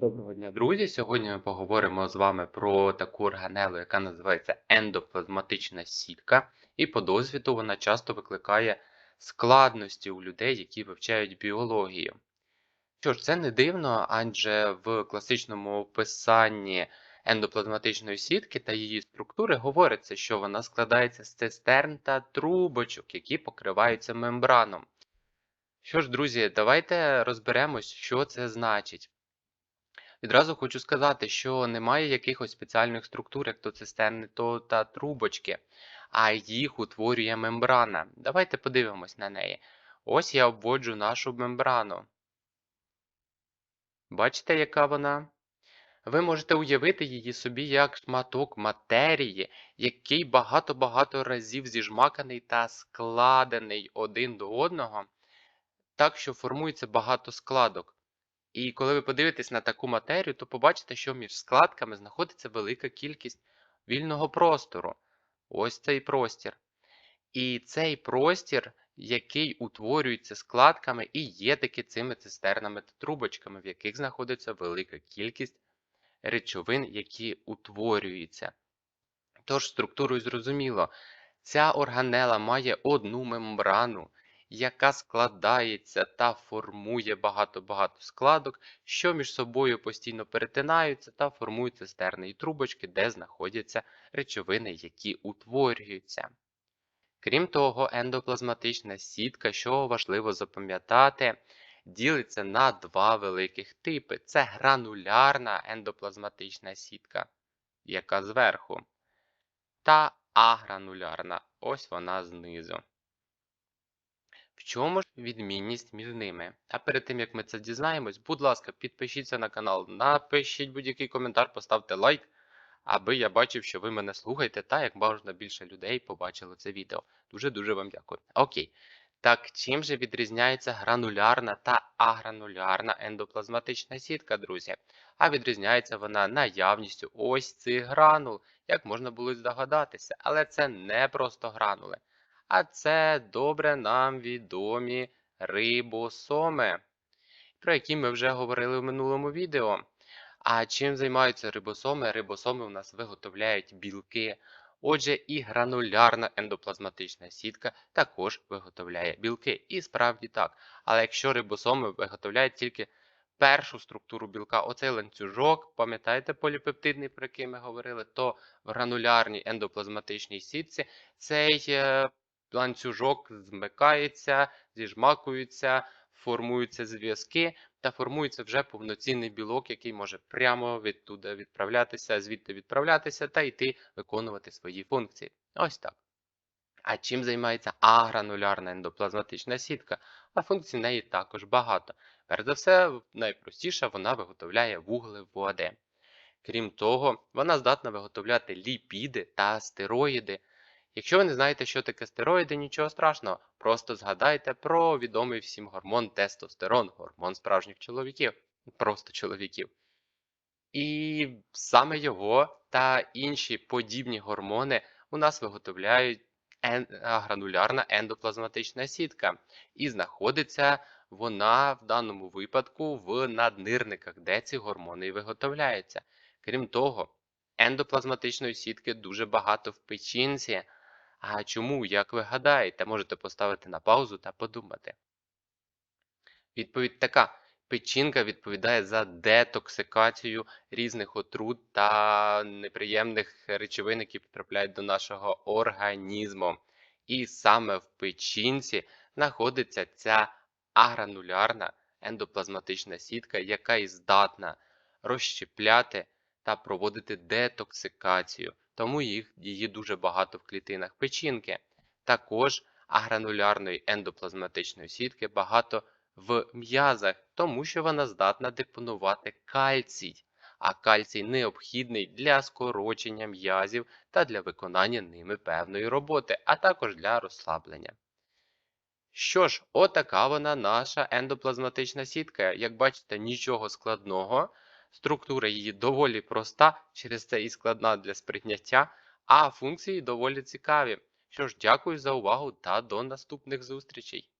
Доброго дня, друзі! Сьогодні ми поговоримо з вами про таку органелу, яка називається ендоплазматична сітка, і по досвіду вона часто викликає складності у людей, які вивчають біологію. Що ж, це не дивно, адже в класичному описанні ендоплазматичної сітки та її структури говориться, що вона складається з цистерн та трубочок, які покриваються мембраном. Що ж, друзі, давайте розберемось, що це значить. Відразу хочу сказати, що немає якихось спеціальних структур, як то цистерни то та трубочки, а їх утворює мембрана. Давайте подивимось на неї. Ось я обводжу нашу мембрану. Бачите, яка вона? Ви можете уявити її собі як шматок матерії, який багато-багато разів зіжмаканий та складений один до одного, так що формується багато складок. І коли ви подивитесь на таку матерію, то побачите, що між складками знаходиться велика кількість вільного простору. Ось цей простір. І цей простір, який утворюється складками, і є таки цими цистернами та трубочками, в яких знаходиться велика кількість речовин, які утворюються. Тож, структурою зрозуміло, ця органела має одну мембрану, яка складається та формує багато-багато складок, що між собою постійно перетинаються та формують цистерни і трубочки, де знаходяться речовини, які утворюються. Крім того, ендоплазматична сітка, що важливо запам'ятати, ділиться на два великих типи. Це гранулярна ендоплазматична сітка, яка зверху, та агранулярна, ось вона знизу. В чому ж відмінність між ними? А перед тим як ми це дізнаємось, будь ласка, підпишіться на канал, напишіть будь-який коментар, поставте лайк, аби я бачив, що ви мене слухаєте, та як можна більше людей побачило це відео. Дуже-дуже вам дякую. Окей. Так, чим же відрізняється гранулярна та агранулярна ендоплазматична сітка, друзі? А відрізняється вона наявністю ось цих гранул, як можна було здогадатися, але це не просто гранули а це добре нам відомі рибосоми, про які ми вже говорили в минулому відео. А чим займаються рибосоми? Рибосоми у нас виготовляють білки. Отже, і гранулярна ендоплазматична сітка також виготовляє білки. І справді так. Але якщо рибосоми виготовляють тільки першу структуру білка, оцей ланцюжок, пам'ятаєте поліпептидний, про який ми говорили, то в гранулярній ендоплазматичній сітці цей е, ланцюжок змикається, зіжмакується, формуються зв'язки та формується вже повноцінний білок, який може прямо відтуди відправлятися, звідти відправлятися та йти виконувати свої функції. Ось так. А чим займається агранулярна ендоплазматична сітка? А функцій неї також багато. Перш за все, найпростіше вона виготовляє вуглеводи. Крім того, вона здатна виготовляти ліпіди та стероїди. Якщо ви не знаєте, що таке стероїди, нічого страшного, просто згадайте про відомий всім гормон тестостерон, гормон справжніх чоловіків, просто чоловіків. І саме його та інші подібні гормони у нас виготовляють гранулярна ендоплазматична сітка. І знаходиться вона в даному випадку в наднирниках, де ці гормони і виготовляються. Крім того, ендоплазматичної сітки дуже багато в печінці. А чому, як ви гадаєте, можете поставити на паузу та подумати. Відповідь така. Печінка відповідає за детоксикацію різних отрут та неприємних речовин, які потрапляють до нашого організму. І саме в печінці знаходиться ця агранулярна ендоплазматична сітка, яка і здатна розщепляти та проводити детоксикацію тому їх, її дуже багато в клітинах печінки. Також агранулярної ендоплазматичної сітки багато в м'язах, тому що вона здатна депонувати кальцій, а кальцій необхідний для скорочення м'язів та для виконання ними певної роботи, а також для розслаблення. Що ж, отака вона наша ендоплазматична сітка. Як бачите, нічого складного. Структура її доволі проста, через це і складна для сприйняття, а функції доволі цікаві. Що ж, дякую за увагу та до наступних зустрічей!